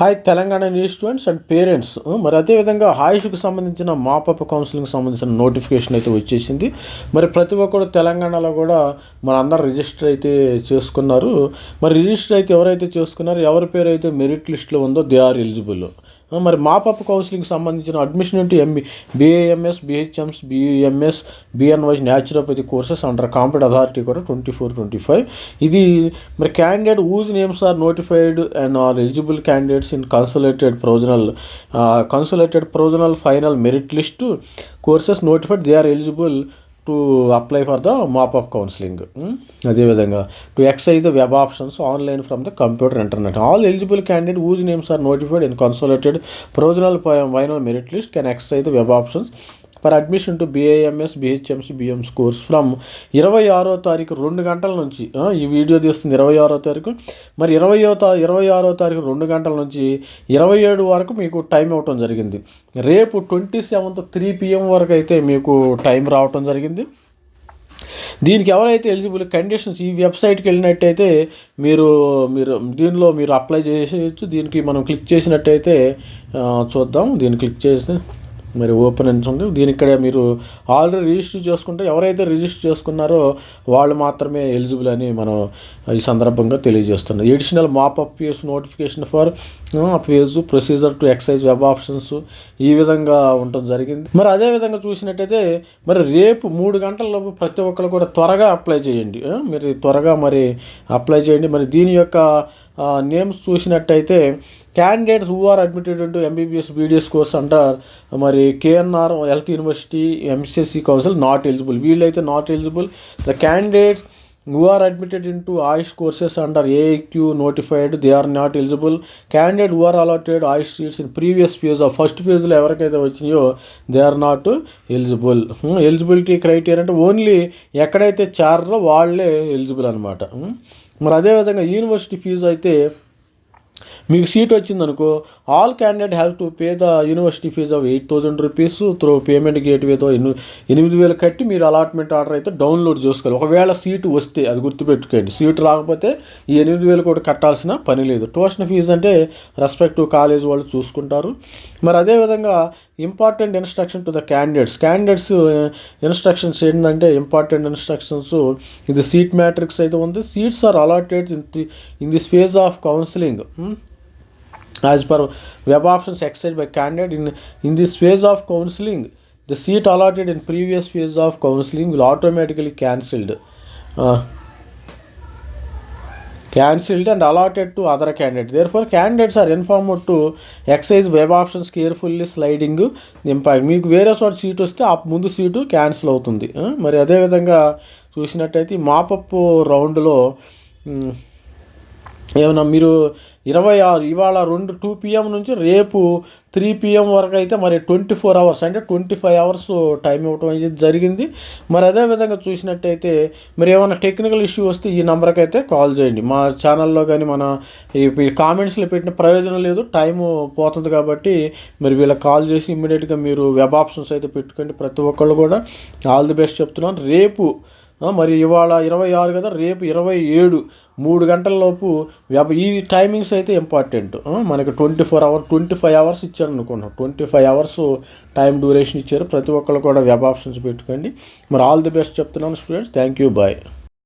Hi Telangana news students and parents మరి అదేవిధంగా ఆయుష్కు సంబంధించిన మాపప్ కౌన్సిలింగ్ సంబంధించిన నోటిఫికేషన్ అయితే వచ్చేసింది మరి ప్రతి ఒక్కరు తెలంగాణలో కూడా మరి అందరు రిజిస్టర్ అయితే చేసుకున్నారు మరి రిజిస్టర్ అయితే ఎవరైతే చేసుకున్నారో ఎవరి పేరు అయితే మెరిట్ లిస్ట్లో ఉందో దే ఆర్ ఎలిజిబుల్ మరి మా పాప కౌన్సిలింగ్ సంబంధించిన admission into MB BAMS BHMS BUMS BNYS naturopathy courses under competent authority కూడా ట్వంటీ ఫోర్ ట్వంటీ ఫైవ్ ఇది మరి candidate whose names are notified and are eligible candidates in consolidated provisional consolidated provisional final merit list courses notified they are eligible to apply for the mop-up counseling. Hmm? To exercise the web options online from the computer internet. All eligible candidates whose names are notified and consolidated provisional final merit list can exercise the web options for admission to BAMS BHMS BMS course from ఇరవై ఆరో తారీఖు రెండు గంటల నుంచి ఈ video తీస్తుంది ఇరవై ఆరో తారీఖు మరి ఇరవై తా ఇరవై ఆరో తారీఖు రెండు గంటల నుంచి ఇరవై ఏడు వరకు మీకు టైం ఇవ్వటం జరిగింది రేపు ట్వంటీ సెవెంత్ త్రీ పిఎం వరకు అయితే మీకు టైం రావటం జరిగింది దీనికి ఎవరైతే ఎలిజిబుల్ కండిషన్స్ ఈ వెబ్సైట్కి వెళ్ళినట్టయితే మీరు మీరు దీనిలో మీరు అప్లై చేసేయచ్చు దీనికి మనం క్లిక్ చేసినట్టయితే చూద్దాం దీన్ని క్లిక్ చేస్తే మరి ఓపెన్ అని ఉంది దీని ఇక్కడ మీరు ఆల్రెడీ రిజిస్టర్ చేసుకుంటే ఎవరైతే రిజిస్టర్ చేసుకున్నారో వాళ్ళు మాత్రమే ఎలిజిబుల్ అని మనం ఈ సందర్భంగా తెలియజేస్తున్నాం additional mop up phase notification for phase procedure to exercise web options ఈ విధంగా ఉండటం జరిగింది మరి అదే విధంగా చూసినట్టయితే మరి రేపు మూడు గంటలలోపు ప్రతి ఒక్కరు కూడా త్వరగా అప్లై చేయండి మీరు త్వరగా మరి అప్లై చేయండి మరి దీని యొక్క నేమ్స్ చూసినట్టయితే candidates who are admitted to MBBS BDS course అంటారు మరి KNR health university MCSC council not eligible వీళ్ళైతే not eligible the candidates who are admitted in to Ayush courses AAQ AIQ notified they are not eligible candidate are are allotted Ayush seats in previous phase first first ఫేజ్లో ఎవరికైతే వచ్చినాయో they are not eligible eligibility criteria అంటే only ఎక్కడైతే చేరరో వాళ్ళే eligible అనమాట hmm. మరి అదేవిధంగా యూనివర్సిటీ ఫీజు అయితే మీకు సీట్ వచ్చిందనుకో all candidate have to pay the university fees of eight thousand rupees through payment gate వేతో ఎన్ని ఎనిమిది వేలు కట్టి మీరు అలాట్మెంట్ ఆర్డర్ అయితే డౌన్లోడ్ చేసుకోవాలి ఒకవేళ సీటు వస్తే అది గుర్తుపెట్టుకోండి సీటు రాకపోతే ఈ ఎనిమిది వేలు కూడా కట్టాల్సిన పని లేదు ట్యూషన్ ఫీజు అంటే రెస్పెక్టివ్ కాలేజ్ వాళ్ళు చూసుకుంటారు మరి అదేవిధంగా important instruction to the candidates candidates instructions ఏంటంటే ఇంపార్టెంట్ ఇన్స్ట్రక్షన్స్ ఇది సీట్ మ్యాట్రిక్స్ అయితే ఉంది seats are allotted in the in this phase of counselling as per web options exercise by candidate in in this phase of counselling the seat allotted in previous phase of counselling will automatically cancelled cancelled and allotted to other candidate there for candidates are inform to exercise web options carefully sliding నింపాయి మీకు వేరే sort seat వస్తే ఆ ముందు seat cancel అవుతుంది మరి అదేవిధంగా చూసినట్టయితే మాపప్పు రౌండ్లో ఏమన్నా మీరు ఇరవై ఆరు ఇవాళ రెండు టూ పిఎం నుంచి రేపు త్రీ పిఎం వరకు అయితే మరి ట్వంటీ ఫోర్ అవర్స్ అంటే ట్వంటీ ఫైవ్ అవర్స్ టైం ఇవ్వటం అనేది జరిగింది మరి అదేవిధంగా చూసినట్టయితే మరి ఏమైనా టెక్నికల్ ఇష్యూ వస్తే ఈ నెంబర్కి అయితే కాల్ చేయండి మా ఛానల్లో కానీ మన ఈ కామెంట్స్లో పెట్టిన ప్రయోజనం లేదు టైము పోతుంది కాబట్టి మరి వీళ్ళ కాల్ చేసి ఇమ్మీడియట్గా మీరు వెబ్ ఆప్షన్స్ అయితే పెట్టుకోండి ప్రతి ఒక్కళ్ళు కూడా ఆల్ ది బెస్ట్ చెప్తున్నాను రేపు మరి ఇవాళ ఇరవై ఆరు కదా రేపు ఇరవై ఏడు మూడు గంటలలోపు వ్యాప ఈ టైమింగ్స్ అయితే ఇంపార్టెంట్ మనకి twenty four hour twenty five hours ఇచ్చారు అనుకుంటున్నాం twenty five hours time duration ఇచ్చారు ప్రతి ఒక్కరు కూడా వెబ్ ఆప్షన్స్ పెట్టుకోండి మరి ఆల్ ది బెస్ట్ చెప్తున్నాను స్టూడెంట్స్ థ్యాంక్ యూ బాయ్